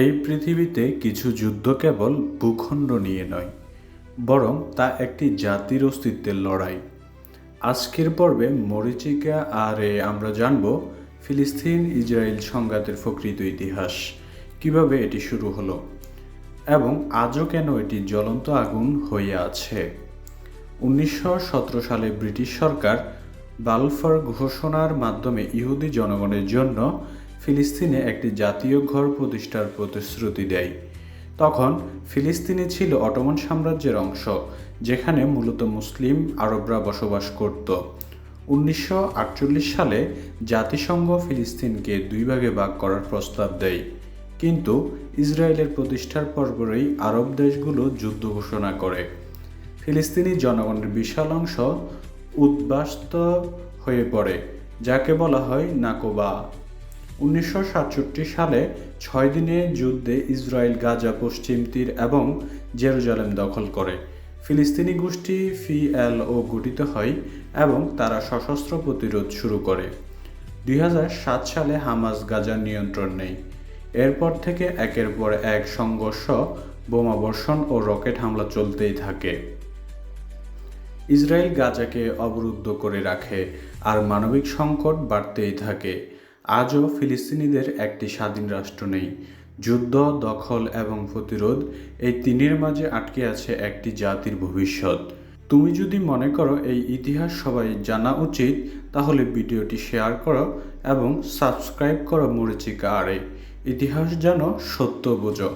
এই পৃথিবীতে কিছু যুদ্ধ কেবল ভূখণ্ড নিয়ে নয়, বরং তা একটি জাতির অস্তিত্বের লড়াই। আজকের পর্বে মরিচিকা আর এ আমরা জানব ফিলিস্তিন ইসরায়েল সংঘাতের প্রকৃত ইতিহাস, কীভাবে এটি শুরু হলো এবং আজও কেন এটি জ্বলন্ত আগুন হয়ে আছে। উনিশশো সতেরো সালে ব্রিটিশ সরকার বালফার ঘোষণার মাধ্যমে ইহুদি জনগণের জন্য ফিলিস্তিনে একটি জাতীয় ঘর প্রতিষ্ঠার প্রতিশ্রুতি দেয়। তখন ফিলিস্তিনি ছিল অটোমান সাম্রাজ্যের অংশ, যেখানে মূলত মুসলিম আরবরা বসবাস করত। উনিশশো আটচল্লিশ সালে জাতিসংঘ ফিলিস্তিনকে দুই ভাগে ভাগ করার প্রস্তাব দেয়। কিন্তু ইসরায়েলের প্রতিষ্ঠার পরপরই আরব দেশগুলো যুদ্ধ ঘোষণা করে। ফিলিস্তিনি জনগণের বিশাল অংশ উদ্বাস্ত হয়ে পড়ে, যাকে বলা হয় নাকোবা। উনিশশো সাতষট্টি সালে ছয় দিনের যুদ্ধে ইসরায়েল গাজা পশ্চিম তীর এবং জেরুজালেম দখল করে। ফিলিস্তিনি গোষ্ঠী ও গঠিত হয় এবং তারা সশস্ত্র প্রতিরোধ শুরু করে। দুই হাজার সাত সালে হামাস গাজার নিয়ন্ত্রণ নেয় এরপর থেকে একের পর এক সংঘর্ষ, বোমাবর্ষণ ও রকেট হামলা চলতেই থাকে। ইসরায়েল গাজাকে অবরুদ্ধ করে রাখে আর মানবিক সংকট বাড়তেই থাকে। আজও ফিলিস্তিনিদের একটি স্বাধীন রাষ্ট্র নেই। যুদ্ধ, দখল এবং প্রতিরোধ এই তিনের মাঝে আটকে আছে একটি জাতির ভবিষ্যৎ। তুমি যদি মনে করো এই ইতিহাস সবাই জানা উচিত, তাহলে ভিডিওটি শেয়ার করো এবং সাবস্ক্রাইব করো মরিচিকা আরে। ইতিহাস যেন সত্য বোঝো।